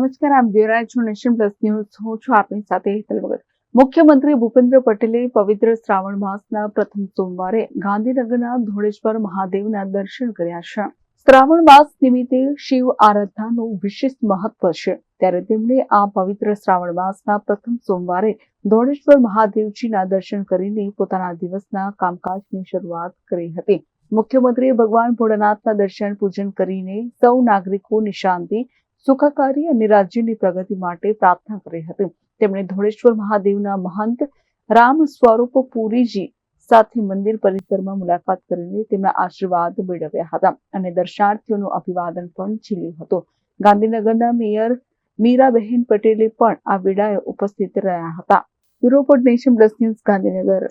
નમસ્કાર, આપ જોઈ રહ્યા છો નેશન પ્લસ ન્યૂઝ. હું છું આપની સાથે હેતલ ભગત. મુખ્યમંત્રી ભૂપેન્દ્ર પટેલે પવિત્ર શ્રાવણ માસના પ્રથમ સોમવારે ગાંધીનગરના ધોળેશ્વર મહાદેવના દર્શન કર્યા છે. શ્રાવણ માસ નિમિત્તે શિવ આરાધનાનું વિશિષ્ટ મહત્વ છે. ત્યારે તેમણે આ પવિત્ર શ્રાવણ માસના પ્રથમ સોમવારે ધોળેશ્વર મહાદેવજીના દર્શન કરીને પોતાના દિવસના કામકાજની શરૂઆત કરી હતી. મુખ્યમંત્રીએ ભગવાન ભોળાનાથના દર્શન પૂજન કરીને સૌ નાગરિકોની શાંતિ સુખાકારી અને રાજ્યની પ્રગતિ માટે પ્રાર્થના કરી હતી. તેમણે ધોળેશ્વર મહાદેવના મહંત રામ સ્વરૂપ પુરીજી સાથે મંદિર પરિસરમાં મુલાકાત કરીને તેમના આશીર્વાદ મેળવ્યા હતા અને દર્શનાર્થીઓનું અભિવાદન પણ ઝીલ્યું હતું. ગાંધીનગરના મેયર મીરાબહેન પટેલે પણ આ વેળાએ ઉપસ્થિત રહ્યા હતા. Report nation plus news Gandhinagar.